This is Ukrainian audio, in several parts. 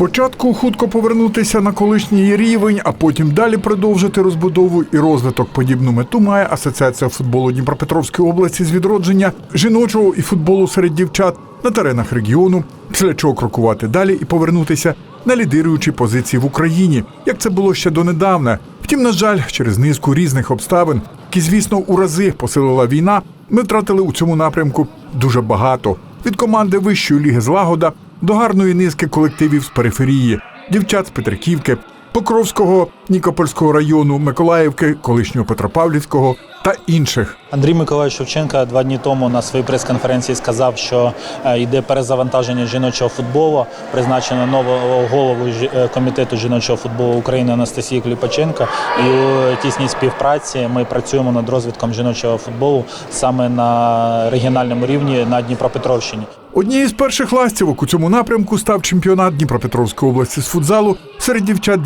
Спочатку хутко повернутися на колишній рівень, а потім далі продовжити розбудову і розвиток. Подібну мету має Асоціація футболу Дніпропетровської області з відродження жіночого і футболу серед дівчат на теренах регіону, після чого крокувати далі і повернутися на лідируючі позиції в Україні, як це було ще донедавна. Втім, на жаль, через низку різних обставин, які, звісно, у рази посилила війна, ми втратили у цьому напрямку дуже багато від команди вищої ліги злагода до гарної низки колективів з периферії, дівчат з Петриківки, Покровського, Нікопольського району, Миколаївки, колишнього Петропавлівського та інших. Андрій Миколаївич Шевченка два дні тому на своїй прес-конференції сказав, що е, йде перезавантаження жіночого футболу. Призначено нового голову е, комітету жіночого футболу України Анастасії Кліпаченко. І у тісній співпраці ми працюємо над розвитком жіночого футболу саме на регіональному рівні на Дніпропетровщині. Однією з перших ластівок у цьому напрямку став чемпіонат Дніпропетровської області з футзалу серед дівчат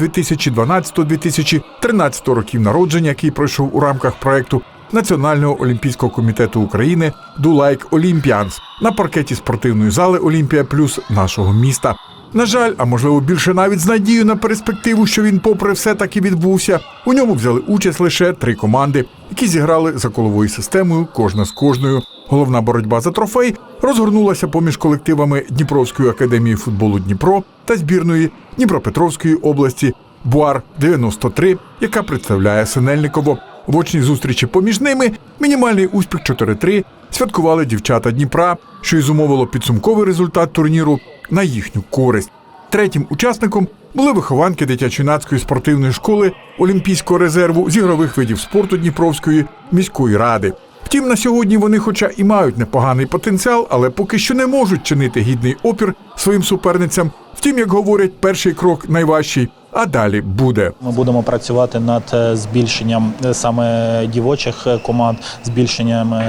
2012-2013 років народження, який пройшов у рамках проекту Національного олімпійського комітету України «Do Like Olympians» на паркеті спортивної зали Олімпія Плюс нашого міста. На жаль, а можливо більше навіть з надією на перспективу, що він, попри все, таки відбувся. У ньому взяли участь лише три команди, які зіграли за коловою системою, кожна з кожною. Головна боротьба за трофей розгорнулася поміж колективами Дніпровської академії футболу Дніпро та збірної Дніпропетровської області Буар 93, яка представляє Синельниково. В очній зустрічі поміж ними мінімальний успіх 4-3 святкували дівчата Дніпра, що й зумовило підсумковий результат турніру на їхню користь. Третім учасником були вихованки дитячо-юнацької спортивної школи Олімпійського резерву з ігрових видів спорту Дніпровської міської ради. Втім, на сьогодні вони, хоча і мають непоганий потенціал, але поки що не можуть чинити гідний опір своїм суперницям. Втім, як говорять, перший крок найважчий, а далі буде. Ми будемо працювати над е, збільшенням е, саме дівочих е, команд, збільшенням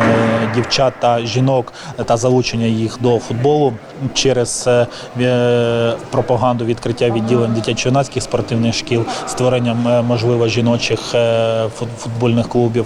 дівчат та жінок та залучення їх до футболу через пропаганду відкриття відділень дитячо-юнацьких спортивних шкіл, створенням можливо жіночих футбольних клубів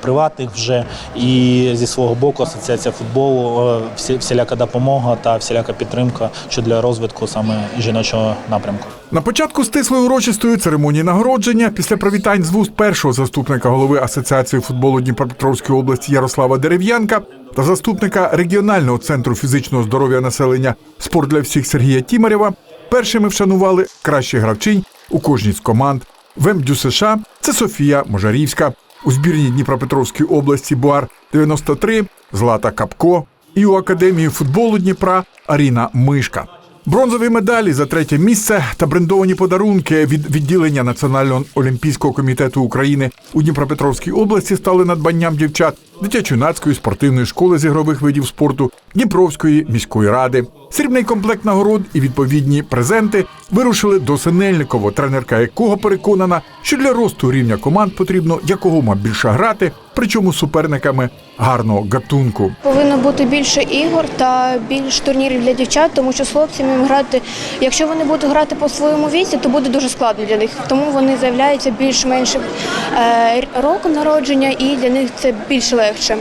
приватних вже і зі свого боку асоціація футболу всі- всіляка допомога та всіляка підтримка щодо розвитку саме жіночого напрямку. На початку стислої урочистої церемонії нагородження, після привітань з вуст першого заступника голови Асоціації футболу Дніпропетровської області Ярослава Дерев'янка та заступника регіонального центру фізичного здоров'я населення Спорт для всіх Сергія Тімарєва, першими вшанували кращі гравчинь у кожній з команд. В МДЮ США це Софія Можарівська, у збірній Дніпропетровської області Буар 93 Злата Капко і у Академії футболу Дніпра Аріна Мишка. Бронзові медалі за третє місце та брендовані подарунки від відділення Національного олімпійського комітету України у Дніпропетровській області стали надбанням дівчат дитячо-юнацької спортивної школи з ігрових видів спорту Дніпровської міської ради. Срібний комплект нагород і відповідні презенти вирушили до Синельниково, тренерка якого переконана, що для росту рівня команд потрібно якогома більше грати, причому суперниками гарного гатунку. Повинно бути більше ігор та більш турнірів для дівчат, тому що з хлопцями грати, якщо вони будуть грати по своєму віці, то буде дуже складно для них. Тому вони з'являються більш-менш е, роком народження, і для них це більш легше.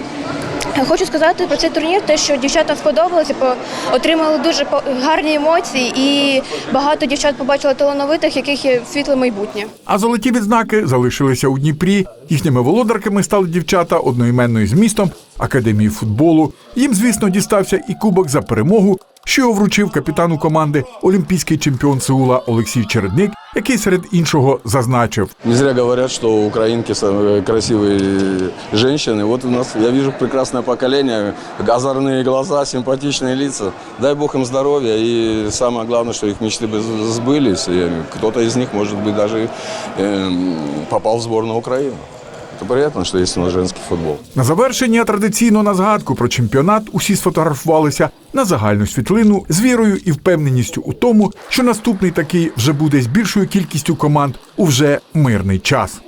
Хочу сказати про цей турнір, те, що дівчатам сподобалося, по- отримали дуже гарні емоції, і багато дівчат побачили талановитих, яких є світле майбутнє. А золоті відзнаки залишилися у Дніпрі. Їхніми володарками стали дівчата одноіменної з містом Академії футболу. Їм, звісно, дістався і кубок за перемогу, що його вручив капітану команди олімпійський чемпіон Сеула Олексій Чередник, який серед іншого зазначив. Не зря говорят, что украинки самые красивые женщины. Вот у нас, я вижу прекрасное поколение, озорные глаза, симпатичные лица. Дай Бог им здоровья и самое главное, что их мечты бы сбылись. И кто-то из них, может быть, даже эм, попал в сборную Украины. Это приятно, что есть у футбол. На завершення традиційно на згадку про чемпіонат усі сфотографувалися на загальну світлину з вірою і впевненістю у тому, що наступний такий вже буде з більшою кількістю команд у вже мирний час.